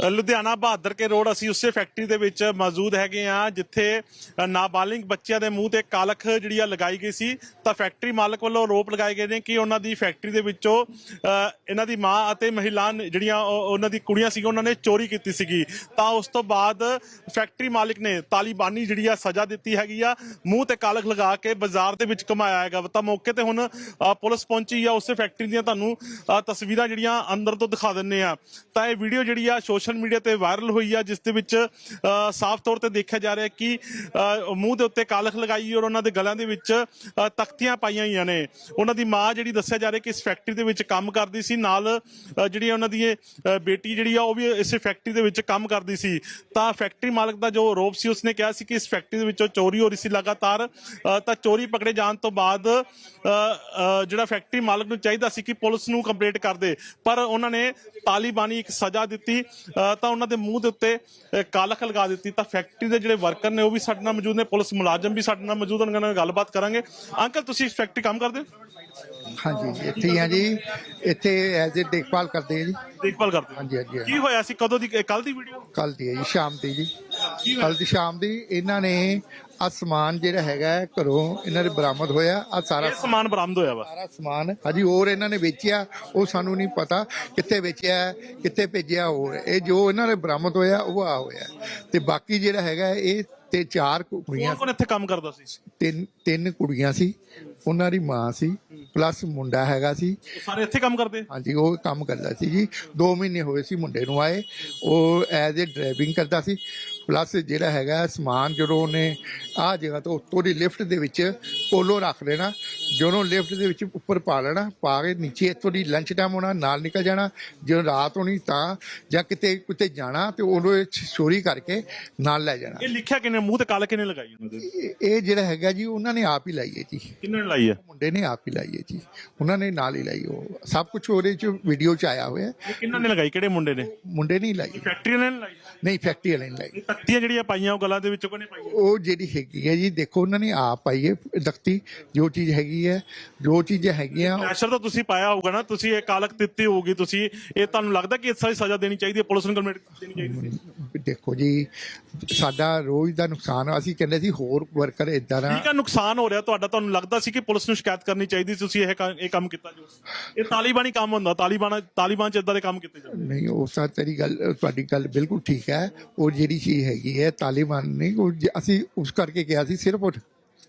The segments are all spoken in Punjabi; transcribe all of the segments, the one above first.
ਲੁਧਿਆਣਾ ਬਹਾਦਰ ਕੇ ਰੋਡ ਅਸੀਂ ਉਸੇ ਫੈਕਟਰੀ ਦੇ ਵਿੱਚ ਮੌਜੂਦ ਹੈਗੇ ਆ ਜਿੱਥੇ ਨਾਬਾਲਿਗ ਬੱਚਿਆਂ ਦੇ ਮੂੰਹ ਤੇ ਕਾਲਖ ਜਿਹੜੀ ਆ ਲਗਾਈ ਗਈ ਸੀ। ਤਾਂ ਫੈਕਟਰੀ ਮਾਲਕ ਵੱਲੋਂ ਆਰੋਪ ਲਗਾਏ ਗਏ ਨੇ ਕਿ ਉਹਨਾਂ ਦੀ ਫੈਕਟਰੀ ਦੇ ਵਿੱਚੋਂ ਇਹਨਾਂ ਦੀ ਮਾਂ ਅਤੇ ਮਹਿਲਾ ਜਿਹੜੀਆਂ ਉਹ- ਉਹਨਾਂ ਦੀ ਕੁੜੀਆਂ ਸੀਗੀਆਂ, ਉਹਨਾਂ ਨੇ ਚੋਰੀ ਕੀਤੀ ਸੀਗੀ। ਤਾਂ ਉਸ ਤੋਂ ਬਾਅਦ ਫੈਕਟਰੀ ਮਾਲਕ ਨੇ ਤਾਲਿਬਾਨੀ ਜਿਹੜੀ ਆ ਸਜ਼ਾ ਦਿੱਤੀ ਹੈਗੀ ਆ। ਮੂੰਹ ਤੇ ਕਾਲਖ ਲਗਾ ਕੇ ਬਾਜ਼ਾਰ ਦੇ ਵਿੱਚ ਕਮਾਇਆ ਹੈਗਾ ਤਾਂ ਮੌਕੇ ਤੇ ਹੁਣ ਪੁਲਿਸ ਪਹੁੰਚੀ ਆ, ਉਸੇ ਫੈਕਟਰੀ ਦੀਆਂ ਤੁਹਾਨੂੰ ਤਸਵੀਰਾਂ ਜਿਹੜੀਆਂ ਅੰਦਰ ਤੋਂ ਦਿਖਾ ਦਿੰਨੇ ਆ। ਤਾਂ ਇਹ ਵੀਡੀਓ ਜਿਹੜੀ ਆ ਸੋਸ਼ਲ ਸੋਸ਼ਲ ਮੀਡੀਆ ਤੇ ਵਾਇਰਲ ਹੋਈ ਆ, ਜਿਸ ਦੇ ਵਿੱਚ ਸਾਫ਼ ਤੌਰ ਤੇ ਦੇਖਿਆ ਜਾ ਰਿਹਾ ਕਿ ਮੂੰਹ ਦੇ ਉੱਤੇ ਕਾਲਖ ਲਗਾਈ ਔਰ ਉਹਨਾਂ ਦੇ ਗਲਾਂ ਦੇ ਵਿੱਚ ਤਖਤੀਆਂ ਪਾਈਆਂ ਹੋਈਆਂ ਨੇ। ਉਹਨਾਂ ਦੀ ਮਾਂ ਜਿਹੜੀ ਦੱਸਿਆ ਜਾ ਰਿਹਾ ਕਿ ਇਸ ਫੈਕਟਰੀ ਦੇ ਵਿੱਚ ਕੰਮ ਕਰਦੀ ਸੀ, ਨਾਲ ਜਿਹੜੀ ਉਹਨਾਂ ਦੀ ਬੇਟੀ ਜਿਹੜੀ ਆ, ਉਹ ਵੀ ਇਸੇ ਫੈਕਟਰੀ ਦੇ ਵਿੱਚ ਕੰਮ ਕਰਦੀ ਸੀ। ਤਾਂ ਫੈਕਟਰੀ ਮਾਲਕ ਦਾ ਜੋ ਆਰੋਪ ਸੀ, ਉਸਨੇ ਕਿਹਾ ਸੀ ਕਿ ਇਸ ਫੈਕਟਰੀ ਦੇ ਵਿੱਚੋਂ ਚੋਰੀ ਹੋ ਰਹੀ ਸੀ ਲਗਾਤਾਰ। ਤਾਂ ਚੋਰੀ ਪਕੜੇ ਜਾਣ ਤੋਂ ਬਾਅਦ ਜਿਹੜਾ ਫੈਕਟਰੀ ਮਾਲਕ ਨੂੰ ਚਾਹੀਦਾ ਸੀ ਕਿ ਪੁਲਿਸ ਨੂੰ ਕੰਪਲੇਂਟ ਕਰ ਦੇ। ਪਰ ਉਹਨਾਂ ਨੇ ਤਾਲੀਬਾਨੀ ਇੱਕ ਸਜ਼ਾ ਦਿੱਤੀ। ਤਾਂ ਉਹਨਾਂ ਦੇ ਮੂੰਹ ਦੇ ਉੱਤੇ ਅ, ਕਾਲਖ ਲਗਾ ਦਿੱਤੀ। ਤਾਂ ਫੈਕਟਰੀ ਦੇ ਜਿਹੜੇ ਵਰਕਰ ਨੇ ਉਹ ਵੀ ਸਾਡੇ ਨਾਲ ਮੌਜੂਦ ਨੇ। ਪੁਲਿਸ ਮੁਲਾਜ਼ਮ ਵੀ ਸਾਡੇ ਨਾਲ ਮੌਜੂਦ ਹਨ ਉਹਨਾਂ ਨਾਲ ਗੱਲਬਾਤ ਕਰਾਂਗੇ। ਅੰਕਲ ਤੁਸੀਂ ਫੈਕਟਰੀ ਕੰਮ ਕਰਦੇ ਹੋ? ਹਾਂਜੀ ਇੱਥੇ ਹੀ ਜੀ। ਇੱਥੇ ਐਜ਼ ਏ ਦੇਖਭਾਲ ਕਰਦੇ ਆ ਜੀ। ਦੇਖਭਾਲ ਕਰਦੇ ਹੋ ਹਾਂਜੀ ਹਾਂਜੀ ਕੀ ਹੋਇਆ ਸੀ? ਕਦੋਂ ਦੀ ਕੱਲ ਦੀ ਵੀਡੀਓ ਕੱਲ ਦੀ ਹੈ ਜੀ ਸ਼ਾਮ ਦੀ ਜੀ। ਕੀ ਹੋਇਆ? ਕੱਲ ਦੀ ਸ਼ਾਮ ਦੀ ਇਹਨਾਂ ਨੇ ਆ ਸਮਾਨ ਜਿਹੜਾ ਹੈਗਾ ਹੈ ਘਰੋਂ ਇਹਨਾਂ ਦੇ ਬਰਾਮਦ ਹੋਇਆ ਆ ਸਾਰਾ ਇਹ ਸਮਾਨ ਬਰਾਮਦ ਹੋਇਆ ਵਾ। ਸਾਰਾ ਸਮਾਨ ਹਾਂਜੀ ਹੋਰ ਇਹਨਾਂ ਨੇ ਵੇਚਿਆ ਉਹ ਸਾਨੂੰ ਨਹੀਂ ਪਤਾ ਕਿੱਥੇ ਵੇਚਿਆ ਹੈ, ਕਿੱਥੇ ਭੇਜਿਆ ਹੋਰ। ਇਹ ਜੋ ਇਹਨਾਂ ਨੇ ਬਰਾਮਦ ਹੋਇਆ ਉਹ ਆ ਹੋਇਆ। ਤੇ ਬਾਕੀ ਜਿਹੜਾ ਹੈਗਾ ਇਹ ਤੇ ਚਾਰ ਕੁੜੀਆਂ ਕੌਣ ਕੌਣ ਇੱਥੇ ਕੰਮ ਕਰਦਾ ਸੀ? ਤਿੰਨ ਤਿੰਨ ਕੁੜੀਆਂ ਸੀ। ਉਹਨਾਂ ਦੀ ਮਾਂ ਸੀ ਪਲੱਸ ਮੁੰਡਾ ਹੈਗਾ ਸੀ। ਉਹ ਸਾਰੇ ਇੱਥੇ ਕੰਮ ਕਰਦੇ? ਹਾਂਜੀ ਉਹ ਕੰਮ ਕਰਦਾ ਸੀ ਜੀ। 2 ਮਹੀਨੇ ਹੋਏ ਸੀ ਮੁੰਡੇ ਨੂੰ ਆਏ। ਉਹ ਐਜ਼ ਏ ਡਰਾਈਵਿੰਗ ਕਰਦਾ ਸੀ। ਪਲੱਸ ਜਿਹੜਾ ਹੈਗਾ ਸਮਾਨ ਜਦੋਂ ਉਹਨੇ ਆਹ ਜਗ੍ਹਾ ਤੋਂ ਉੱਤੋਂ ਦੀ ਲਿਫਟ ਦੇ ਵਿੱਚ ਕੋਲੋਂ ਰੱਖ ਲੈਣਾ ਜਦੋਂ ਲਿਫਟ ਦੇ ਵਿੱਚ ਉੱਪਰ ਪਾ ਲੈਣਾ ਪਾ ਕੇ ਨੀਚੇ ਇੱਥੋਂ ਦੀ ਲੰਚ ਟਾਈਮ ਹੋਣਾ ਨਾਲ ਨਿਕਲ ਜਾਣਾ ਜਦੋਂ ਰਾਤ ਹੋਣੀ ਤਾਂ ਜਾਂ ਕਿਤੇ ਕਿਤੇ ਜਾਣਾ ਤੇ ਉਹਨੂੰ ਇਹ ਚੋਰੀ ਕਰਕੇ ਨਾਲ ਲੈ ਜਾਣਾ। ਇਹ ਲਿਖਿਆ ਕਿਨੇ ਮੂੰਹ ਤੇ ਕਾਲਖ ਕਿਨੇ ਲਗਾਈ ਉਹਨਾਂ ਦੇ? ਇਹ- ਇਹ ਜਿਹੜਾ ਹੈਗਾ ਜੀ ਉਹਨਾਂ ਨੇ ਆਪ ਹੀ ਲਾਈ ਹੈ ਜੀ। ਕਿੰਨੇ ਨੇ ਲਾਈ ਹੈ? ਮੁੰਡੇ ਨੇ ਆਪ ਹੀ ਲਾਈ ਹੈ ਜੀ। ਉਹਨਾਂ ਨੇ ਨਾਲ ਹੀ ਲਾਈ ਉਹ। ਸਭ ਕੁਝ ਉਹਦੇ ਚ ਵੀਡੀਓ ਚ ਆਇਆ ਹੋਇਆ। ਹੈ। ਇਹ ਕਿੰਨਾਂ ਨੇ ਲਗਾਈ ਕਿਹੜੇ ਮੁੰਡੇ ਨੇ? ਮੁੰਡੇ ਨਹੀਂ ਲਾਈ ਫੈਕਟਰੀ ਨੇ ਲਾਈ ਨਹੀਂ ਫੈਕਟਰੀ ਵਾਲੇ ਨੇ ਲਾਈ ਇਹ ਤਖਤੀਆਂ ਜਿਹੜੀਆਂ ਪਾਈਆਂ ਉਹ ਗਲਾਂ ਦੇ ਵਿੱਚ ਕੋਨੇ ਪਾਈਆਂ? ਉਹ ਜਿਹੜੀ ਹੈਗੀ ਹੈ ਜੀ ਦੇਖੋ ਉਹਨਾਂ ਨੇ ਆਪ ਪਾਈ ਹੈ ਦਖਤੀ। ਜੋ ਚੀਜ਼ ਹੈਗੀ ਹੈ ਜੋ ਚੀਜ਼ਾਂ ਹੈਗੀਆਂ ਪ੍ਰੈਸ਼ਰ ਤਾਂ ਤੁਸੀਂ ਪਾਇਆ ਹੋਊਗਾ ਨਾ ਤੁਸੀਂ ਇਹ ਕਾਲਕ ਦਿੱਤੀ ਹੋਊਗੀ ਤੁਸੀਂ ਇਹ ਤੁਹਾਨੂੰ ਲੱਗਦਾ ਕਿ ਇਸ ਸਾਰੀ ਸਜ਼ਾ ਦੇਣੀ ਚਾਹੀਦੀ ਹੈ ਪੁਲਿਸ ਨੂੰ ਕੰਪਲੇਂਟ ਦੇਣੀ ਚਾਹੀਦੀ ਸੀ ਦੇਖੋ ਜੀ ਸਾਡਾ ਰੋਜ਼ ਦਾ ਨੁਕਸਾਨ ਅਸੀਂ ਕਹਿੰਦੇ ਸੀ ਹੋਰ ਵਰਕਰ ਇਦਾਂ ਦਾ ਠੀਕ ਆ ਨੁਕਸਾਨ ਹੋ ਰਿਹਾ ਤੁਹਾਡਾ ਤੁਹਾਨੂੰ ਲੱਗਦਾ ਸੀ ਕਿ ਪੁਲਿਸ ਨੂੰ ਸ਼ਿਕਾਇਤ ਕਰਨੀ ਚਾਹੀਦੀ ਸੀ ਤੁਸੀਂ ਇਹ ਕ- ਇਹ ਕੰਮ ਕੀਤਾ ਜੋ ਇਹ ਤਾਲੀਬਾਨੀ ਕੰਮ ਹੁੰਦਾ ਤਾਲੀਬਾਨ ਤਾਲੀਬਾਨ ਚ ਇਦਾਂ ਦੇ ਕੰਮ ਕੀਤੇ ਜਾਂਦੇ ਨਹੀਂ ਉਹ ਸਾ ਤੇਰੀ ਗੱਲ ਤੁਹਾਡੀ ਗੱਲ ਬਿਲਕੁਲ ਠੀਕ ਹੈ ਉਹ ਜਿਹੜੀ ਚੀਜ਼ ਹੈਗੀ ਹੈ ਤਾਲਿਬਾਨ ਉਹ ਜ- ਅਸੀਂ ਉਸ ਕਰਕੇ ਕਿਹਾ ਸੀ ਸਿਰਫ ਉਹ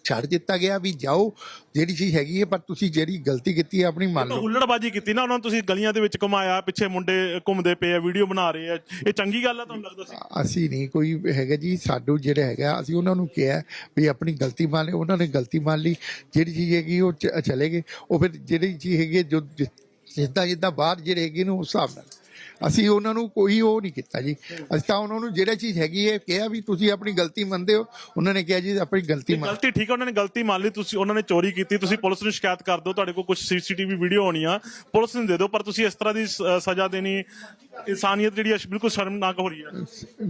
ਛੱਡ ਦਿੱਤਾ ਗਿਆ ਵੀ ਜਾਓ ਜਿਹੜੀ ਚੀਜ਼ ਹੈਗੀ ਹੈ ਪਰ ਤੁਸੀਂ ਜਿਹੜੀ ਗਲਤੀ ਕੀਤੀ ਹੈ ਆਪਣੀ ਮੰਨ ਲਓ। ਹੁੱਲੜਬਾਜੀ ਕੀਤੀ ਨਾ ਉਹਨਾਂ ਨੂੰ ਤੁਸੀਂ ਗਲੀਆਂ ਦੇ ਵਿੱਚ ਘੁਮਾਇਆ ਪਿੱਛੇ ਮੁੰਡੇ ਘੁੰਮਦੇ ਪਏ ਆ ਵੀਡੀਓ ਬਣਾ ਰਹੇ ਆ। ਇਹ ਚੰਗੀ ਗੱਲ ਆ ਤੁਹਾਨੂੰ ਲੱਗਦਾ ਸੀ? ਅਸੀਂ ਨਹੀਂ ਕੋਈ ਹੈਗਾ ਜੀ ਸਾਡੂ ਜਿਹੜਾ ਹੈਗਾ ਅਸੀਂ ਉਹਨਾਂ ਨੂੰ ਕਿਹਾ ਵੀ ਆਪਣੀ ਗਲਤੀ ਮੰਨ ਲਈ ਉਹਨਾਂ ਨੇ ਗਲਤੀ ਮੰਨ ਲਈ। ਜਿਹੜੀ ਚੀਜ਼ ਹੈਗੀ ਉਹ ਚ- ਚਲੇ ਗਏ। ਉਹ ਫਿਰ ਜਿਹੜੀ ਚੀਜ਼ ਹੈਗੀ ਹੈ ਜੋ ਜਿ- ਜਿੱਦਾਂ ਜਿੱਦਾਂ ਬਾਹਰ ਜਿਹੜੇ ਹੈਗੇ ਨੇ ਉਸ ਹਿਸਾਬ ਨਾਲ। ਅਸੀਂ ਉਹਨਾਂ ਨੂੰ ਕੋਈ ਉਹ ਨਹੀਂ ਕੀਤਾ ਜੀ। ਅਸੀਂ ਤਾਂ ਉਹਨਾਂ ਨੂੰ ਜਿਹੜਾ ਚੀਜ਼ ਹੈਗੀ ਹੈ ਕਿਹਾ ਵੀ ਤੁਸੀਂ ਆਪਣੀ ਗਲਤੀ ਮੰਨਦੇ ਹੋ ਉਹਨਾਂ ਨੇ ਕਿਹਾ ਜੀ ਆਪਣੀ ਗਲਤੀ ਮੰਨ ਗਲਤੀ ਠੀਕ ਹੈ ਉਹਨਾਂ ਨੇ ਗਲਤੀ ਮੰਨ ਲਈ ਤੁਸੀਂ ਉਹਨਾਂ ਨੇ ਚੋਰੀ ਕੀਤੀ ਤੁਸੀਂ ਪੁਲਿਸ ਨੂੰ ਸ਼ਿਕਾਇਤ ਕਰ ਦਿਓ ਤੁਹਾਡੇ ਕੋਲ ਕੁਝ ਸੀਸੀਟੀਵੀ ਵੀਡੀਓ ਹੋਣੀ ਆ ਪੁਲਿਸ ਨੂੰ ਦੇ ਦਿਓ ਪਰ ਤੁਸੀਂ ਇਸ ਤਰ੍ਹਾਂ ਦੀ ਸਜ਼ਾ ਦੇਣੀ ਇਨਸਾਨੀਅਤ ਜਿਹੜੀ ਆ ਬਿਲਕੁਲ ਸ਼ਰਮਨਾਕ ਹੋ ਰਹੀ ਆ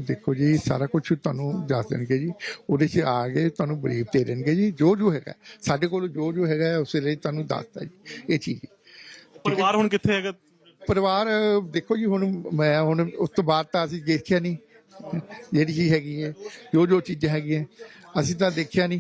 ਦੇਖੋ ਜੀ ਸਾਰਾ ਕੁਝ ਤੁਹਾਨੂੰ ਦੱਸ ਦੇਣਗੇ ਜੀ। ਉਹਦੇ 'ਚ ਆ ਕੇ ਤੁਹਾਨੂੰ ਬਰੀਫ ਦੇ ਦੇਣਗੇ ਜੀ ਜੋ ਜੋ ਹੈਗਾ। ਸਾਡੇ ਕੋਲ ਜੋ ਜੋ ਹੈਗਾ ਹੈ, ਉਸੇ ਲਈ ਤੁਹਾਨੂੰ ਦੱਸਤਾ ਜੀ ਇਹ ਚੀਜ਼। ਪਰਿਵਾਰ ਹੁਣ ਕਿੱਥੇ ਹੈਗਾ? ਪਰਿਵਾਰ, ਦੇਖੋ ਜੀ, ਹੁਣ ਮੈਂ ਹੁਣ ਉਸ ਤੋਂ ਬਾਅਦ ਤਾਂ ਅਸੀਂ ਦੇਖਿਆ ਨਹੀਂ ਜਿਹੜੀ ਚੀਜ਼ ਹੈਗੀ ਹੈ, ਜੋ ਜੋ ਚੀਜ਼ਾਂ ਹੈਗੀਆਂ, ਅਸੀਂ ਤਾਂ ਦੇਖਿਆ ਨਹੀਂ,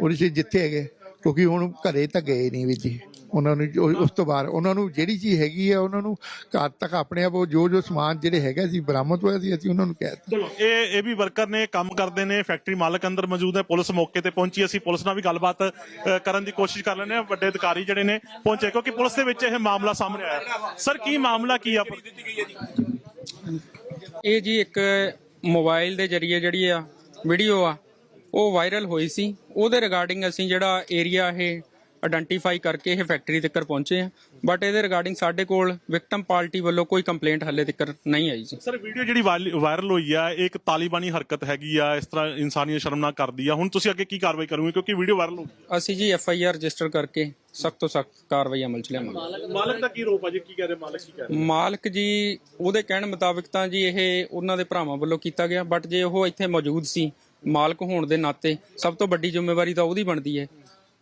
ਉਹਦੇ 'ਚ ਜਿੱਥੇ ਹੈਗੇ, ਕਿਉਂਕਿ ਹੁਣ ਘਰੇ ਤਾਂ ਗਏ ਨਹੀਂ ਵੀ ਜੀ। ਉਹਨਾਂ ਨੂੰ ਜੋ- ਉਸ ਤੋਂ ਬਾਅਦ ਉਹਨਾਂ ਨੂੰ ਜਿਹੜੀ ਚੀਜ਼ ਹੈਗੀ ਹੈ ਉਹਨਾਂ ਨੂੰ ਘਰ ਤੱਕ ਆਪਣੇ ਆਪ ਉਹ ਜੋ ਜੋ ਸਮਾਨ ਜਿਹੜੇ ਹੈਗਾ ਸੀ ਬਰਾਮਦ ਹੋਇਆ ਸੀ ਅਸੀਂ ਉਹਨਾਂ ਨੂੰ ਕਹਿ ਦਿੱਤਾ। ਚਲੋ ਇਹ ਇਹ ਵੀ ਵਰਕਰ ਨੇ ਕੰਮ ਕਰਦੇ ਨੇ ਫੈਕਟਰੀ ਮਾਲਕ ਅੰਦਰ ਮੌਜੂਦ ਹੈ ਪੁਲਿਸ ਮੌਕੇ ਤੇ ਪਹੁੰਚੀ ਅਸੀਂ ਪੁਲਿਸ ਨਾਲ ਵੀ ਗੱਲਬਾਤ ਅ, ਕਰਨ ਦੀ ਕੋਸ਼ਿਸ਼ ਕਰ ਲੈਂਦੇ ਹਾਂ ਵੱਡੇ ਅਧਿਕਾਰੀ ਜਿਹੜੇ ਨੇ ਪਹੁੰਚੇ ਕਿਉਂਕਿ ਪੁਲਿਸ ਦੇ ਵਿੱਚ ਇਹ ਮਾਮਲਾ ਸਾਹਮਣੇ ਆਇਆ। ਸਰ ਕੀ ਮਾਮਲਾ ਕੀ ਆ? ਇਹ ਜੀ ਇੱਕ ਮੋਬਾਈਲ ਦੇ ਜਰੀਏ ਜਿਹੜੀ ਆ ਵੀਡੀਓ ਆ ਉਹ ਵਾਇਰਲ ਹੋਈ ਸੀ। ਉਹਦੇ ਰਿਗਾਰਡਿੰਗ ਅਸੀਂ ਜਿਹੜਾ ਏਰੀਆ ਇਹ ਆਇਡੈਂਟੀਫਾਈ ਕਰਕੇ ਇਹ ਫੈਕਟਰੀ ਤੱਕ ਪਹੁੰਚੇ ਆ। ਬਟ ਇਹਦੇ ਰਿਗਾਰਡਿੰਗ ਸਾਡੇ ਕੋਲ ਵਿਕਟਮ ਪਾਰਟੀ ਵੱਲੋਂ ਕੋਈ ਕੰਪਲੇਂਟ ਹੱਲੇ ਤੱਕ ਨਹੀਂ ਆਈ ਜੀ। ਸਰ ਵੀਡੀਓ ਜਿਹੜੀ ਵਾਇਰਲ ਹੋਈ ਆ ਇਹ ਇੱਕ ਤਾਲੀਬਾਨੀ ਹਰਕਤ ਹੈਗੀ ਆ ਇਸ ਤਰ੍ਹਾਂ ਇਨਸਾਨੀਅਤ ਸ਼ਰਮਨਾਕ ਕਰਦੀ ਆ। ਹੁਣ ਤੁਸੀਂ ਅੱਗੇ ਕੀ ਕਾਰਵਾਈ ਕਰੋਗੇ? ਕਿਉਂਕਿ ਵੀਡੀਓ ਵਾਇਰਲ ਹੋ ਗਈ। ਅਸੀਂ ਜੀ ਐਫ ਆਈ ਆਰ ਰਜਿਸਟਰ ਕਰਕੇ ਸਖਤ ਤੋਂ ਸਖਤ ਕਾਰਵਾਈ ਅਮਲ ਚ ਲਿਆਵਾਂਗੇ। ਮਾਲਕ ਦਾ ਕੀ ਰੋਪ ਆ ਜੀ? ਕੀ ਕਹਿ ਰਹੇ ਮਾਲਕ ਕੀ ਕਹਿ ਰਹੇ? ਮਾਲਕ ਜੀ ਉਹਦੇ ਕਹਿਣ ਮੁਤਾਬਿਕ ਤਾਂ ਜੀ ਇਹ ਉਹਨਾਂ ਦੇ ਭਰਾਵਾਂ ਵੱਲੋਂ ਕੀਤਾ ਗਿਆ। ਬਟ ਜੇ ਉਹ ਇੱਥੇ ਮੌਜੂਦ ਸੀ ਮਾਲਕ ਹੋਣ ਦੇ ਨਾਤੇ ਸਭ ਤੋਂ ਵੱਡੀ ਜ਼ਿੰਮੇਵਾਰੀ ਤਾਂ ਉਹਦੀ ਬਣਦੀ ਹੈ।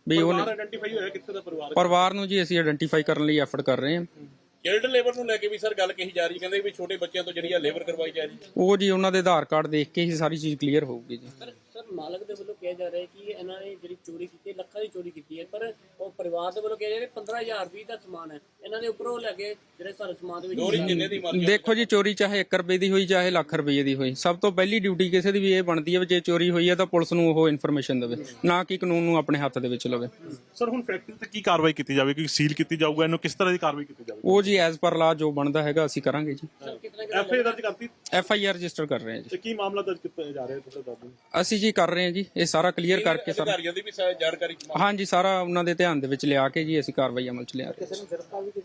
ਵੀ ਉਹਨੇ ਆਇਡੈਂਟੀਫਾਈ ਹੋਇਆ ਕਿੱਥੇ ਦਾ ਪਰਿਵਾਰ? ਪਰਿਵਾਰ ਨੂੰ ਜੀ ਅਸੀਂ ਆਇਡੈਂਟੀਫਾਈ ਕਰਨ ਲਈ ਐਫਰਟ ਕਰ ਰਹੇ ਹਾਂ। ਚਾਈਲਡ ਲੇਬਰ ਨੂੰ ਲੈ ਕੇ ਵੀ ਸਰ ਗੱਲ ਕਹੀ ਜਾ ਰਹੀ ਕਹਿੰਦੇ ਵੀ ਛੋਟੇ ਬੱਚਿਆਂ ਤੋਂ ਜਿਹੜੀ ਆ ਲੇਬਰ ਕਰਵਾਈ ਜਾ ਰਹੀ ਉਹ ਜੀ ਉਹਨਾਂ ਦੇ ਆਧਾਰ ਕਾਰਡ ਦੇਖ ਕੇ ਹੀ ਸਾਰੀ ਚੀਜ਼ ਕਲੀਅਰ ਹੋਊਗੀ ਜੀ। ਮਾਲਕ ਦੇ ਵੱਲੋਂ ਕਿਹਾ ਜਾ ਰਿਹਾ ਹੈ ਕਿ ਇਹਨਾਂ ਨੇ ਜਿਹੜੀ ਚੋਰੀ ਕੀਤੀ ਹੈ, ਲੱਖਾਂ ਦੀ ਚੋਰੀ ਕੀਤੀ ਹੈ ਪਰ ਉਹ ਪਰਿਵਾਰ ਦੇ ਵੱਲੋਂ ਕਿਹਾ ਜਾ ਰਿਹਾ 15000 ਰੁਪਏ ਦਾ ਸਮਾਨ ਹੈ। ਇਹਨਾਂ ਦੇ ਉੱਪਰੋਂ ਲੈ ਕੇ ਜਿਹੜੇ ਸਾਰੇ ਸਮਾਨ ਦੇ ਵਿੱਚ ਦੇਖੋ ਜੀ ਚੋਰੀ ਚਾਹੇ 1 ਰੁਪਏ ਦੀ ਹੋਈ ਚਾਹੇ ਲੱਖ ਰੁਪਏ ਦੀ ਹੋਈ। ਸਭ ਤੋਂ ਪਹਿਲੀ ਡਿਊਟੀ ਕਿਸੇ ਦੀ ਵੀ ਇਹ ਬਣਦੀ ਹੈ ਵੀ ਜੇ ਚੋਰੀ ਹੋਈ ਹੈ ਤਾਂ ਪੁਲਿਸ ਨੂੰ ਉਹ ਇਨਫੋਰਮੇਸ਼ਨ ਦੇਵੇ ਨਾ ਕਿ ਕਾਨੂੰਨ ਨੂੰ ਆਪਣੇ ਹੱਥ ਦੇ ਵਿੱਚ ਲਵੇ। ਸਰ ਹੁਣ ਫੈਕਟਰੀ ਤੇ ਕੀ ਕਾਰਵਾਈ ਕੀਤੀ ਜਾਵੇ? ਕਿ ਸੀਲ ਕੀਤੀ ਜਾਊਗਾ? ਇਹਨੂੰ ਕਿਸ ਤਰ੍ਹਾਂ ਦੀ ਕਾਰਵਾਈ ਕੀਤੀ ਜਾਵੇ ਉਹ ਜੀ ਐਜ਼ ਪਰ ਲਾ ਜੋ ਬਣਦਾ ਹੈਗਾ ਅਸੀਂ ਕਰਾਂਗੇ ਜੀ। ਐਫ ਆਈ ਦਰਜ ਕਰਤੀ? ਐਫ ਆਈ ਆਰ ਰਜਿਸਟਰ ਕਰ ਰਹੇ ਹਾਂ ਜੀ। ਤੇ ਕੀ ਮਾਮਲਾ ਦਰਜ ਕੀਤਾ ਜਾ ਰਿਹਾ ਤੁਹਾਡਾ ਦੱਸ ਦਿਓ ਅਸੀਂ ਜੀ ਕਰ ਰਹੇ ਹਾਂ ਜੀ ਇਹ ਸਾਰਾ ਕਲੀਅਰ ਕਰਕੇ ਸਾਰਾ। ਅਧਿਕਾਰੀਆਂ ਦੀ ਵੀ ਸਾ- ਜਾਣਕਾਰੀ ਹਾਂਜੀ ਸਾਰਾ ਉਹਨਾਂ ਦੇ ਧਿਆਨ ਦੇ ਵਿੱਚ ਲਿਆ ਕੇ ਜੀ ਅਸੀਂ ਕਾਰਵਾਈ ਅਮਲ ਚ ਲਿਆ ਰਹੇ ਹਾਂ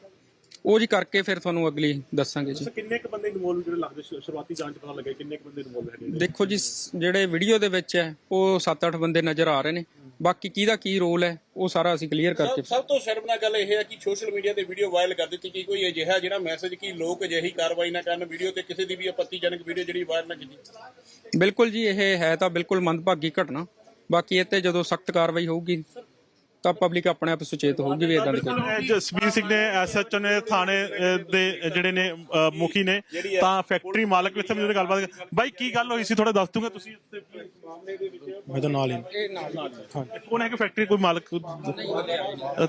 ਉਹ ਜੀ ਕਰਕੇ ਫਿਰ ਤੁਹਾਨੂੰ ਅਗਲੀ ਦੱਸਾਂਗੇ ਜੀ। ਕਿੰਨੇ ਕੁ ਬੰਦੇ ਇਨਵੋਲਵ ਜਿਹੜੇ ਲੱਗਦੇ ਸ਼ੁ- ਸ਼ੁਰੂਆਤੀ ਜਾਂਚ ਪਤਾ ਲੱਗੇ ਕਿੰਨੇ ਕੁ ਬੰਦੇ ਇਨਵੋਲਵ ਹੈਗੇ? ਦੇਖੋ ਜੀ ਸ- ਜਿਹੜੇ ਵੀਡੀਓ ਦੇ ਵਿੱਚ ਹੈ ਉਹ 7-8 ਬੰਦੇ ਨਜ਼ਰ ਆ ਰਹੇ ਨੇ। ਬਾਕੀ ਕਿਹਦਾ ਕੀ ਰੋਲ ਹੈ ਉਹ ਸਾਰਾ ਅਸੀਂ ਕਲੀਅਰ ਕਰਕੇ ਸਭ ਤੋਂ ਸ਼ਰਮਨਾਕ ਗੱਲ ਇਹ ਹੈ ਕਿ ਸੋਸ਼ਲ ਮੀਡੀਆ ਤੇ ਵੀਡੀਓ ਵਾਇਰਲ ਕਰ ਦਿੱਤੀ ਕਿ ਕੋਈ ਅਜਿਹਾ ਜਿਹੜਾ ਮੈਸੇਜ ਕਿ ਲੋਕ ਅਜਿਹੀ ਕਾਰਵਾਈ ਨਾ ਕਰਨ ਵੀਡੀਓ ਤੇ ਕਿਸੇ ਦੀ ਵੀ ਆਪੱਤੀਜਨਕ ਵੀਡੀਓ ਜਿਹੜੀ ਵਾਇਰਲ ਨਾ ਕੀਤੀ। ਬਿਲਕੁਲ ਜੀ ਇਹ ਹੈ ਤਾਂ ਬਿਲਕੁਲ ਮੰਦਭਾਗੀ ਘਟਨਾ। ਬਾਕੀ ਇਹ ਤੇ ਜਦੋਂ ਸਖਤ ਕਾਰਵਾਈ ਹੋਊਗੀ ਤਾਂ ਪਬਲਿਕ ਆਪਣੇ ਆਪ ਸੁਚੇਤ ਹੋਊਗੀ ਵੀ ਇਦਾਂ ਦੀ ਕੋਈ ਇਹ ਜਸਵੀਰ ਸਿੰਘ ਨੇ ਐਸਐਚਓ ਨੇ ਥਾਣੇ ਅਹ, ਦੇ ਜਿਹੜੇ ਨੇ ਅਹ, ਮੁਖੀ ਨੇ ਤਾਂ ਫੈਕਟਰੀ ਮਾਲਕ ਵਿੱਚ ਮੇਰੇ ਗੱਲਬਾਤ ਬਾਈ ਕੀ ਗੱਲ ਹੋਈ ਸੀ? ਥੋੜਾ ਦੱਸ ਦੂੰਗਾ ਤੁਸੀਂ ਇਸ ਤੇ। ਮਾਮਲੇ ਦੇ ਵਿੱਚ ਮੈਂ ਤਾਂ ਨਾਲ ਹੀ। ਕੌਣ ਹੈ ਕਿ ਫੈਕਟਰੀ ਕੋਈ ਮਾਲਕ?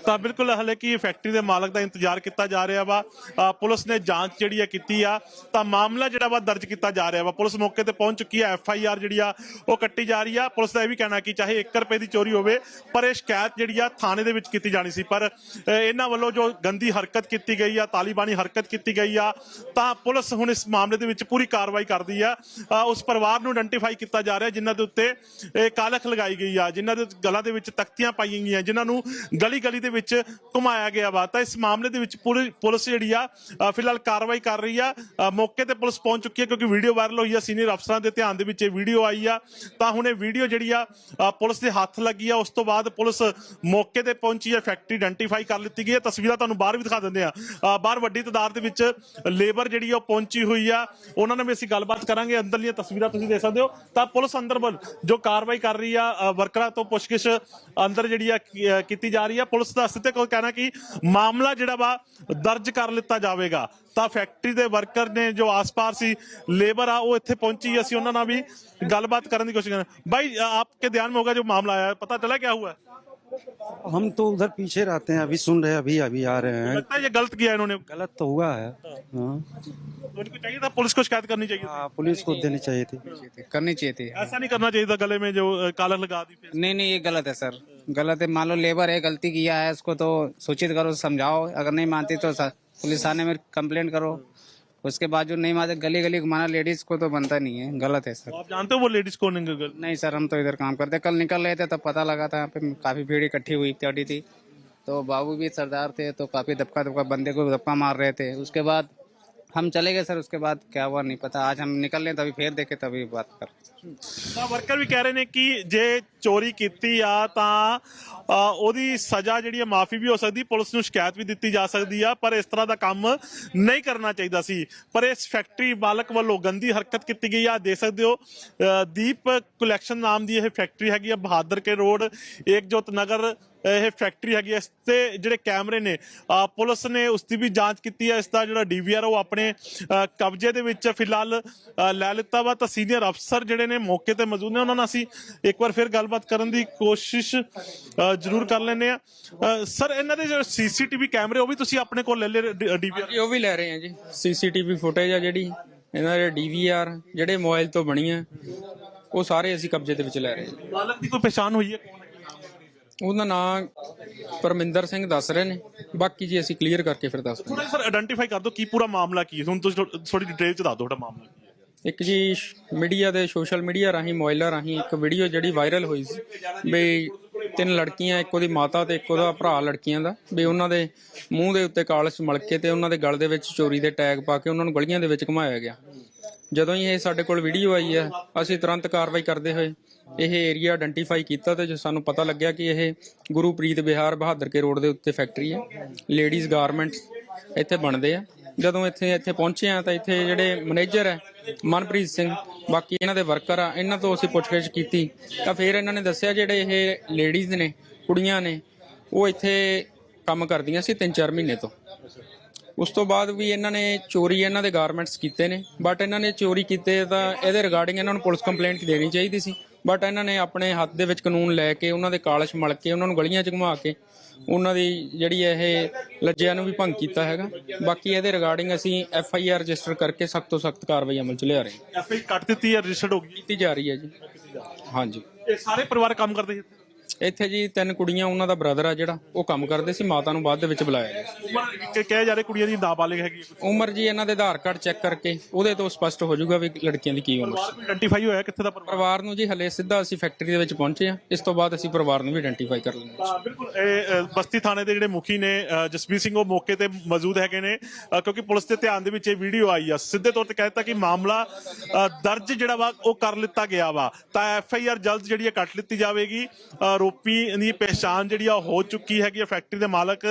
ਤਾਂ ਬਿਲਕੁਲ ਹਲੇ ਕੀ ਫੈਕਟਰੀ ਦੇ ਮਾਲਕ ਦਾ ਇੰਤਜ਼ਾਰ ਕੀਤਾ ਜਾ ਰਿਹਾ ਵਾ। ਅ, ਪੁਲਿਸ ਨੇ ਜਾਂਚ ਜਿਹੜੀ ਆ ਕੀਤੀ ਆ ਤਾਂ ਮਾਮਲਾ ਜਿਹੜਾ ਵਾ ਦਰਜ ਕੀਤਾ ਜਾ ਰਿਹਾ ਵਾ। ਪੁਲਿਸ ਮੌਕੇ ਤੇ ਪਹੁੰਚ ਚੁੱਕੀ ਆ ਐਫ ਆਈ ਆਰ ਜਿਹੜੀ ਆ ਉਹ ਕੱਟੀ ਜਾ ਰਹੀ ਆ। ਪੁਲਿਸ ਦਾ ਇਹ ਵੀ ਕਹਿਣਾ ਕਿ ਚਾਹੇ 1 ਰੁਪਏ ਦੀ ਚੋਰੀ ਹੋਵੇ ਪਰ ਇਹ ਸ਼ਿਕਾਇਤ ਜਿਹੜੀ ਆ ਥਾਣੇ ਦੇ ਵਿੱਚ ਕੀਤੀ ਜਾਣੀ ਸੀ। ਪਰ ਇਹਨਾਂ ਵੱਲੋਂ ਜੋ ਗੰਦੀ ਹਰਕਤ ਕੀਤੀ ਗਈ ਆ, ਤਾਲੀਬਾਨੀ ਹਰਕਤ ਕੀਤੀ ਗਈ ਆ, ਤਾਂ ਪੁਲਿਸ ਹੁਣ ਇਸ ਮਾਮਲੇ ਦੇ ਵਿੱਚ ਪੂਰੀ ਕਾਰਵਾਈ ਕਰਦੀ ਆ। ਉਸ ਪਰਿਵਾਰ ਨੂੰ ਆਇਡੈਂਟੀਫਾਈ ਕੀਤਾ ਜਾ ਰਿਹਾ, ਜਿਨ੍ਹਾਂ ਦੇ ਉੱਤੇ ਇਹ ਕਾਲਖ ਲਗਾਈ ਗਈ ਆ, ਜਿਨ੍ਹਾਂ ਦੇ ਗਲਾਂ ਦੇ ਵਿੱਚ ਤਖਤੀਆਂ ਪਾਈਆਂ ਗਈਆਂ, ਜਿਨ੍ਹਾਂ ਨੂੰ ਗਲੀ ਗਲੀ ਦੇ ਵਿੱਚ ਘੁਮਾਇਆ ਗਿਆ ਵਾ। ਤਾਂ ਇਸ ਮਾਮਲੇ ਦੇ ਵਿੱਚ ਪੂਰੀ ਪੁਲਿਸ ਜਿਹੜੀ ਆ ਫਿਲਹਾਲ ਕਾਰਵਾਈ ਕਰ ਰਹੀ ਆ। ਮੌਕੇ ਤੇ ਪੁਲਿਸ ਪਹੁੰਚ ਚੁੱਕੀ ਹੈ, ਕਿਉਂਕਿ ਵੀਡੀਓ ਵਾਇਰਲ ਹੋਈ ਆ, ਸੀਨੀਅਰ ਅਫਸਰਾਂ ਦੇ ਧਿਆਨ ਦੇ ਵਿੱਚ ਇਹ ਵੀਡੀਓ ਆਈ ਆ। ਤਾਂ ਹੁਣ ਇਹ ਵੀਡੀਓ ਜਿਹੜੀ ਆ ਪੁਲਿਸ ਦੇ ਹੱਥ ਲੱਗੀ ਆ। ਉਸ ਤੋਂ ਬਾਅਦ ਪੁਲਿਸ ਮੌਕੇ ਤੇ ਪਹੁੰਚੀ ਹੈ ਫੈਕਟਰੀ ਆਈਡੈਂਟੀਫਾਈ ਕਰ ਲਿੱਤੀ ਗਈ ਹੈ। ਤਸਵੀਰਾਂ ਤੁਹਾਨੂੰ ਬਾਹਰ ਵੀ ਦਿਖਾ ਦਿੰਦੇ ਆ ਬਾਹਰ ਵੱਡੀ ਤਾਦਾਦ ਦੇ ਵਿੱਚ ਲੇਬਰ ਜਿਹੜੀ ਉਹ ਪਹੁੰਚੀ ਹੋਈ ਆ। ਉਹਨਾਂ ਨਾਲ ਵੀ ਅਸੀਂ ਗੱਲਬਾਤ ਕਰਾਂਗੇ। ਅੰਦਰਲੀਆਂ ਤਸਵੀਰਾਂ ਤੁਸੀਂ ਦੇਖ ਸਕਦੇ ਹੋ। ਤਾਂ ਪੁਲਿਸ ਅੰਦਰ ਵੱਲ ਜੋ ਕਾਰਵਾਈ ਕਰ ਰਹੀ ਆ ਵਰਕਰਾਂ ਤੋਂ ਪੁੱਛਗਿਛ ਅੰਦਰ ਜਿਹੜੀ ਆ ਕੀਤੀ ਜਾ ਰਹੀ ਆ। ਪੁਲਿਸ ਦਾ ਸਿੱਧੇ ਕੋਲ ਕਹਿਣਾ ਕਿ ਮਾਮਲਾ ਜਿਹੜਾ ਵਾ, ਦਰਜ ਕਰ ਲਿੱਤਾ ਜਾਵੇਗਾ। ਤਾਂ ਫੈਕਟਰੀ ਦੇ ਵਰਕਰ ਨੇ ਜੋ ਆਸ-ਪਾਸ ਸੀ ਲੇਬਰ ਆ, ਉਹ ਇੱਥੇ ਪਹੁੰਚੀ। ਅਸੀਂ ਉਹਨਾਂ ਨਾਲ ਵੀ ਗੱਲਬਾਤ ਕਰਨ ਦੀ ਕੋਸ਼ਿਸ਼ ਕਰਾਂ ਬਾਈ ਆਪਕੇ ਧਿਆਨ ਮੇ ਹੋਗਾ ਜੋ ਮਾਮਲਾ ਆਇਆ। ਪਤਾ ਚਲਾ ਕਿਆ ਹੁਆ? हम तो उधर पीछे रहते हैं अभी सुन रहे हैं अभी अभी आ रहे हैं। लगता है ये गलत किया इन्होंने। गलत तो हुआ है हाँ। तो उनको चाहिए था पुलिस को शिकायत करनी चाहिए थी? हाँ, पुलिस को देनी चाहिए थी। करनी चाहिए थी। ऐसा नहीं करना चाहिए था गले में जो काला लगा दी नहीं नहीं ये गलत है सर। गलत है मान लो लेबर है गलती किया है उसको तो सूचित करो समझाओ। अगर नहीं मानती तो पुलिस थाने में कंप्लेंट करो। उसके बाद जो नहीं मानते गली गली घुमाना लेडीज़ को तो बनता नहीं है। गलत है सर। आप जानते हो वो लेडीज़ को है नहीं सर हम तो इधर काम करते कल निकल रहे थे तब पता लगा था यहाँ पे काफ़ी भीड़ इकट्ठी हुई थी। तो बाबू भी सरदार थे तो काफ़ी दबका दबका बंदे को दबका मार रहे थे। उसके बाद हम चले गए सर उसके बाद क्या हुआ नहीं पता आज हम निकल रहे तभी फिर देखे तभी बात कर ਤਾਂ ਵਰਕਰ ਵੀ ਕਹਿ ਰਹੇ ਨੇ ਕਿ ਜੇ ਚੋਰੀ ਕੀਤੀ ਆ ਤਾਂ ਅ, ਉਹਦੀ ਸਜ਼ਾ ਜਿਹੜੀ ਹੈ ਮਾਫੀ ਵੀ ਹੋ ਸਕਦੀ ਪੁਲਿਸ ਨੂੰ ਸ਼ਿਕਾਇਤ ਵੀ ਦਿੱਤੀ ਜਾ ਸਕਦੀ ਆ ਪਰ ਇਸ ਤਰ੍ਹਾਂ ਦਾ ਕੰਮ ਨਹੀਂ ਕਰਨਾ ਚਾਹੀਦਾ ਸੀ ਪਰ ਇਸ ਫੈਕਟਰੀ ਮਾਲਕ ਵੱਲੋਂ ਗੰਦੀ ਹਰਕਤ ਕੀਤੀ ਗਈ ਆ ਦੇਖ ਸਕਦੇ ਹੋ ਅ, ਦੀਪ ਕਲੈਕਸ਼ਨ ਨਾਮ ਦੀ ਇਹ ਫੈਕਟਰੀ ਹੈਗੀ ਆ ਬਹਾਦਰ ਕੇ ਰੋਡ ਏਕਜੋਤ ਨਗਰ ਇਹ ਫੈਕਟਰੀ ਹੈਗੀ। ਇਸ ਤੇ ਜਿਹੜੇ ਕੈਮਰੇ ਨੇ ਪੁਲਿਸ ਨੇ ਉਸ ਦੀ ਵੀ ਜਾਂਚ ਕੀਤੀ ਹੈ। ਇਸ ਦਾ ਜਿਹੜਾ ਡੀਵੀਆਰ ਉਹ ਆਪਣੇ ਕਬਜ਼ੇ ਦੇ ਵਿੱਚ ਫਿਲਹਾਲ ਲੈ ਲਿੱਤਾ ਵਾ। ਤਾਂ ਸੀਨੀਅਰ ਅਫਸਰ ਜਿਹੜੇ ਨੇ ਮੌਕੇ ਤੇ ਮੌਜੂਦ ਨੇ। ਉਹਨਾਂ ਨਾਲ ਅਸੀਂ ਇੱਕ ਵਾਰ ਫਿਰ ਗੱਲਬਾਤ ਕਰਨ ਦੀ ਕੋਸ਼ਿਸ਼ ਜ਼ਰੂਰ ਕਰ ਲੈਂਦੇ ਆ ਸਰ ਇਹਨਾਂ ਦੇ ਜਿਹੜੇ ਸੀਸੀਟੀਵੀ ਕੈਮਰੇ ਉਹ ਵੀ ਤੁਸੀਂ ਆਪਣੇ ਕੋਲ ਲੈ ਲਏ ਡੀਵੀਆਰ ਜੀ ਉਹ ਵੀ ਲੈ ਰਹੇ ਹਾਂ ਜੀ। ਸੀਸੀਟੀਵੀ ਫੁਟੇਜ ਆ ਜਿਹੜੀ ਇਹਨਾਂ ਦੇ ਡੀਵੀਆਰ ਜਿਹੜੇ ਮੋਬਾਈਲ ਤੋਂ ਬਣੀ ਆ ਉਹ ਸਾਰੇ ਅਸੀਂ ਕਬਜ਼ੇ ਦੇ ਵਿੱਚ ਲੈ ਰਹੇ ਹਾਂ। ਮਾਲਕ ਦੀ ਕੋਈ ਪਛਾਣ ਹੋਈ ਹੈ? ਕੌਣ ਉਹਦਾ ਨਾਮ ਪਰਮਿੰਦਰ ਸਿੰਘ ਦੱਸ ਰਹੇ ਨੇ। ਬਾਕੀ ਜੀ ਅਸੀਂ ਕਲੀਅਰ ਕਰਕੇ ਫਿਰ ਦੱਸ ਥੋੜਾ ਸਰ ਆਇਡੈਂਟੀਫਾਈ ਕਰ ਦਿਓ ਕੀ ਪੂਰਾ ਮਾਮਲਾ ਕੀ ਹੈ। ਹੁਣ ਤੁਸੀਂ ਥੋੜੀ ਡਿਟੇਲ ਚ ਦੱਸ ਦਿਓ ਤੁਹਾਡਾ ਮਾਮਲਾ ਕੀ ਹੈ। ਇੱਕ ਜੀ ਮੀਡੀਆ ਦੇ ਸੋਸ਼ਲ ਮੀਡੀਆ ਰਾਹੀਂ ਮੋਬਾਈਲਾਂ ਰਾਹੀਂ ਇੱਕ ਵੀਡੀਓ ਜਿਹੜੀ ਵਾਇਰਲ ਹੋਈ ਸੀ ਵੀ ਤਿੰਨ ਲੜਕੀਆਂ ਇੱਕ ਉਹਦੀ ਮਾਤਾ ਤੇ ਇੱਕ ਉਹਦਾ ਭਰਾ ਲੜਕੀਆਂ ਦਾ ਵੀ ਉਹਨਾਂ ਦੇ ਮੂੰਹ ਦੇ ਉੱਤੇ ਕਾਲਸ ਮਲ ਕੇ ਤੇ ਉਹਨਾਂ ਦੇ ਗਲ ਦੇ ਵਿੱਚ ਚੋਰੀ ਦੇ ਟੈਗ ਪਾ ਕੇ ਉਹਨਾਂ ਨੂੰ ਗਲੀਆਂ ਦੇ ਵਿੱਚ ਘੁਮਾਇਆ ਗਿਆ। ਜਦੋਂ ਹੀ ਇਹ ਸਾਡੇ ਕੋਲ ਵੀਡੀਓ ਆਈ ਹੈ ਅਸੀਂ ਤੁਰੰਤ ਕਾਰਵਾਈ ਕਰਦੇ ਹੋਏ ਇਹ ਏਰੀਆ ਆਇਡੈਂਟੀਫਾਈ ਕੀਤਾ ਤੇ ਜੋ ਸਾਨੂੰ ਪਤਾ ਲੱਗਿਆ ਕਿ ਇਹ ਗੁਰੂਪ੍ਰੀਤ ਵਿਹਾਰ ਬਹਾਦਰ ਕੇ ਰੋਡ ਦੇ ਉੱਤੇ ਫੈਕਟਰੀ ਹੈ। ਲੇਡੀਜ਼ ਗਾਰਮੈਂਟਸ ਇੱਥੇ ਬਣਦੇ ਆ। ਜਦੋਂ ਇੱਥੇ ਇੱਥੇ ਪਹੁੰਚੇ ਆ ਤਾਂ ਇੱਥੇ ਜਿਹੜੇ ਮੈਨੇਜਰ ਹੈ, ਮਨਪ੍ਰੀਤ ਸਿੰਘ, ਬਾਕੀ ਇਹਨਾਂ ਦੇ ਵਰਕਰ ਆ, ਇਹਨਾਂ ਤੋਂ ਅਸੀਂ ਪੁੱਛਗਿੱਛ ਕੀਤੀ। ਤਾਂ ਫਿਰ ਇਹਨਾਂ ਨੇ ਦੱਸਿਆ ਜਿਹੜੇ ਇਹ ਲੇਡੀਜ਼ ਨੇ, ਕੁੜੀਆਂ ਨੇ, ਉਹ ਇੱਥੇ ਕੰਮ ਕਰਦੀਆਂ ਸੀ 3-4 ਮਹੀਨੇ ਤੋਂ। ਉਸ ਤੋਂ ਬਾਅਦ ਵੀ ਇਹਨਾਂ ਨੇ ਚੋਰੀ ਇਹਨਾਂ ਦੇ ਗਾਰਮੈਂਟਸ ਕੀਤੇ ਨੇ। ਬਟ ਇਹਨਾਂ ਨੇ ਚੋਰੀ ਕੀਤੇ ਤਾਂ ਇਹਦੇ ਰਿਗਾਰਡਿੰਗ ਇਹਨਾਂ ਨੂੰ ਪੁਲਿਸ ਕੰਪਲੇਂਟ ਦੇਣੀ ਚਾਹੀਦੀ ਸੀ। ਬਟ ਇਹਨਾਂ ਨੇ ਆਪਣੇ ਹੱਥ ਦੇ ਵਿੱਚ ਕਾਨੂੰਨ ਲੈ ਕੇ ਉਹਨਾਂ ਦੇ ਕਾਲਸ਼ ਮਲ ਕੇ ਉਹਨਾਂ ਨੂੰ ਗਲੀਆਂ 'ਚ ਘੁਮਾ ਕੇ ਉਹਨਾਂ ਦੀ ਜਿਹੜੀ ਇਹ ਲੱਜਿਆਂ ਨੂੰ ਵੀ ਭੰਗ ਕੀਤਾ ਹੈਗਾ। ਬਾਕੀ ਇਹਦੇ ਰਿਗਾਰਡਿੰਗ ਅਸੀਂ ਐਫ ਆਈ ਆਰ ਰਜਿਸਟਰ ਕਰਕੇ ਸਖਤ ਤੋਂ ਸਖਤ ਕਾਰਵਾਈ ਅਮਲ 'ਚ ਲਿਆ ਰਹੇ ਹਾਂ। ਐਫ ਆਈ ਕੱਟ ਦਿੱਤੀ ਹੈ ਰਜਿਸਟਰਡ ਹੋ ਗਈ ਕੀਤੀ ਜਾ ਰਹੀ ਹੈ ਜੀ। ਹਾਂਜੀ। ਇਹ ਸਾਰੇ ਪਰਿਵਾਰ ਕੰਮ ਕਰਦੇ ਸੀ ਇੱਥੇ? ਜੀ ਤਿੰਨ ਕੁੜੀਆਂ ਉਹਨਾਂ ਦਾ ਬ੍ਰਦਰ ਆ ਜਿਹੜਾ ਉਹ ਕੰਮ ਕਰਦੇ ਸੀ ਮਾਤਾ ਨੂੰ ਬਾਅਦ ਦੇ ਵਿੱਚ ਬੁਲਾਇਆ ਗਿਆ। ਉਮਰ ਕਿ ਕਹਿ ਜਾ ਰਹੇ ਕੁੜੀਆਂ ਦੀ ਨਾਬਾਲਿਗ ਹੈਗੀ ਹੈ। ਉਮਰ ਜੀ ਇਹਨਾਂ ਦੇ ਆਧਾਰ ਕਾਰਡ ਚੈੱਕ ਕਰਕੇ ਉਹਦੇ ਤੋਂ ਸਪਸ਼ਟ ਹੋ ਜਾਊਗਾ ਵੀ ਲੜਕੀਆਂ ਦੀ ਕੀ ਉਮਰ ਸੀ। ਕੋਈ ਆਇਡੈਂਟੀਫਾਈ ਹੋਇਆ ਕਿੱਥੇ ਦਾ ਪਰਿਵਾਰ? ਪਰਿਵਾਰ ਨੂੰ ਜੀ ਹਲੇ ਸਿੱਧਾ ਅਸੀਂ ਫੈਕਟਰੀ ਦੇ ਵਿੱਚ ਪਹੁੰਚੇ ਆ ਇਸ ਤੋਂ ਬਾਅਦ ਅਸੀਂ ਪਰਿਵਾਰ ਨੂੰ ਵੀ ਆਇਡੈਂਟੀਫਾਈ ਕਰ ਹਾਂ। ਤਾਂ ਬਿਲਕੁਲ ਇਹ ਅ, ਬਸਤੀ ਥਾਣੇ ਦੇ ਜਿਹੜੇ ਮੁਖੀ ਨੇ ਅ, ਜਸਬੀਰ ਸਿੰਘ ਉਹ ਮੌਕੇ ਤੇ ਮੌਜੂਦ ਹੈਗੇ ਨੇ ਅ, ਕਿਉਂਕਿ ਪੁਲਿਸ ਦੇ ਧਿਆਨ ਦੇ ਵਿੱਚ ਇਹ ਵੀਡੀਓ ਆਈ ਆ। ਸਿੱਧੇ ਤੌਰ ਤੇ ਕਹਿ ਦਿੱਤਾ ਕਿ ਮਾਮਲਾ ਅ, ਦਰਜ ਜਿਹੜਾ ਵਾ ਉਹ ਕਰ ਲਿੱਤਾ ਗਿਆ ਵਾ। ਤਾਂ ਐਫ ਆਈ ਆਰ ਜਲਦ ਜਿਹੜੀ ਹੈ ਕੱਟ ਲਿੱਤੀ ਜਾਵੇਗੀ। ਅ, ਆਰੋਪੀ ਦੀ ਪਹਿਚਾਣ ਜਿਹੜੀ ਆ ਉਹ ਹੋ ਚੁੱਕੀ ਹੈਗੀ ਆ। ਫੈਕਟਰੀ ਦੇ ਮਾਲਕ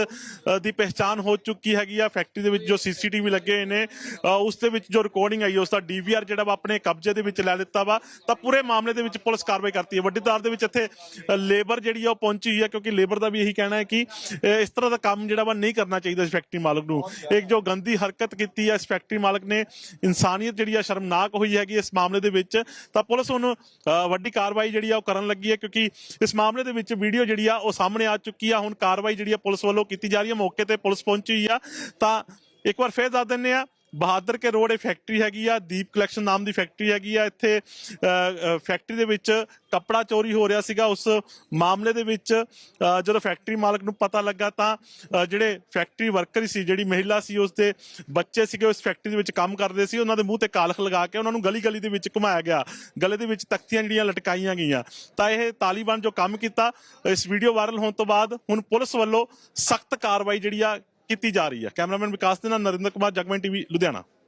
ਦੀ ਪਹਿਚਾਣ ਹੋ ਚੁੱਕੀ ਹੈਗੀ ਆ। ਫੈਕਟਰੀ ਦੇ ਵਿੱਚ ਜੋ ਸੀਸੀਟੀਵੀ ਲੱਗੇ ਹੋਏ ਨੇ ਉਸ ਦੇ ਵਿੱਚ ਜੋ ਰਿਕਾਰਡਿੰਗ ਆਈ ਉਸ ਦਾ ਡੀਵੀਆਰ ਜਿਹੜਾ ਵਾ ਆਪਣੇ ਕਬਜ਼ੇ ਦੇ ਵਿੱਚ ਲੈ ਲਿੱਤਾ ਵਾ। ਤਾਂ ਪੂਰੇ ਮਾਮਲੇ ਦੇ ਵਿੱਚ ਪੁਲਿਸ ਕਾਰਵਾਈ ਕਰਤੀ ਹੈ। ਵੱਡੀ ਤਾਰ ਦੇ ਵਿੱਚ ਇੱਥੇ ਲੇਬਰ ਜਿਹੜੀ ਆ ਉਹ ਪਹੁੰਚੀ ਹੋਈ ਹੈ ਕਿਉਂਕਿ ਲੇਬਰ ਦਾ ਵੀ ਇਹੀ ਕਹਿਣਾ ਹੈ ਕਿ ਇਸ ਤਰ੍ਹਾਂ ਦਾ ਕੰਮ ਜਿਹੜਾ ਵਾ ਨਹੀਂ ਕਰਨਾ ਚਾਹੀਦਾ ਇਸ ਫੈਕਟਰੀ ਮਾਲਕ ਨੂੰ। ਇੱਕ ਜੋ ਗੰਦੀ ਹਰਕਤ ਕੀਤੀ ਹੈ ਇਸ ਫੈਕਟਰੀ ਮਾਲਕ ਨੇ, ਇਨਸਾਨੀਅਤ ਜਿਹੜੀ ਆ ਸ਼ਰਮਨਾਕ ਹੋਈ ਹੈਗੀ ਇਸ ਮਾਮਲੇ ਦੇ ਵਿੱਚ। ਤਾਂ ਪੁਲਿਸ ਹੁਣ ਵੱਡੀ ਕਾਰਵਾਈ ਜਿਹੜੀ ਆ ਉਹ ਕਰਨ ਲੱਗੀ ਹੈ, ਕਿਉਂਕਿ ਇਸ ਮਾਮਲੇ ਦੇ ਵਿੱਚ ਵੀਡੀਓ ਜਿਹੜੀ ਆ ਉਹ ਸਾਹਮਣੇ ਆ ਚੁੱਕੀ ਆ। ਹੁਣ ਕਾਰਵਾਈ ਜਿਹੜੀ ਆ ਪੁਲਿਸ ਵੱਲੋਂ ਕੀਤੀ ਜਾ ਰਹੀ ਹੈ ਮੌਕੇ ਤੇ ਪੁਲਿਸ ਪਹੁੰਚੀ ਆ। ਤਾਂ ਇੱਕ ਵਾਰ ਫੇਰ ਦੱਸ ਦਿੰਨੇ ਆ ਬਹਾਦਰ ਕੇ ਰੋਡ ਇਹ ਫੈਕਟਰੀ ਹੈਗੀ ਆ, ਦੀਪ ਕਲੈਕਸ਼ਨ ਨਾਮ ਦੀ ਫੈਕਟਰੀ ਹੈਗੀ ਆ, ਇੱਥੇ ਫੈਕਟਰੀ ਦੇ ਵਿੱਚ ਕੱਪੜਾ ਚੋਰੀ ਹੋ ਰਿਹਾ ਸੀਗਾ। ਉਸ ਮਾਮਲੇ ਦੇ ਵਿੱਚ ਜਦੋਂ ਫੈਕਟਰੀ ਮਾਲਕ ਨੂੰ ਪਤਾ ਲੱਗਾ ਤਾਂ ਜਿਹੜੇ ਫੈਕਟਰੀ ਵਰਕਰ ਸੀ, ਜਿਹੜੀ ਮਹਿਲਾ ਸੀ, ਉਸ ਦੇ ਬੱਚੇ ਸੀਗੇ ਉਸ ਫੈਕਟਰੀ ਦੇ ਵਿੱਚ ਕੰਮ ਕਰਦੇ ਸੀ। ਉਹਨਾਂ ਦੇ ਮੂੰਹ ਤੇ ਕਾਲਖ ਲਗਾ ਕੇ ਉਹਨਾਂ ਨੂੰ ਗਲੀ ਗਲੀ ਦੇ ਵਿੱਚ ਘੁਮਾਇਆ ਗਿਆ। ਗਲੇ ਦੇ ਵਿੱਚ ਤਖਤੀਆਂ ਜਿਹੜੀਆਂ ਲਟਕਾਈਆਂ ਗਈਆਂ। ਤਾਂ ਇਹ ਤਾਲੀਬਾਨ ਜੋ ਕੰਮ ਕੀਤਾ, ਇਸ ਵੀਡੀਓ ਵਾਇਰਲ ਹੋਣ ਤੋਂ ਬਾਅਦ ਹੁਣ ਪੁਲਿਸ ਵੱਲੋਂ ਸਖਤ ਕਾਰਵਾਈ ਜਿਹੜੀ ਆ ਕੀਤੀ ਜਾ ਰਹੀ ਹੈ। ਕੈਮਰਾਮੈਨ ਵਿਕਾਸ ਦੇ ਨਾਲ ਨਰਿੰਦਰ ਕੁਮਾਰ ਜਗਮਨ ਟੀਵੀ ਲੁਧਿਆਣਾ।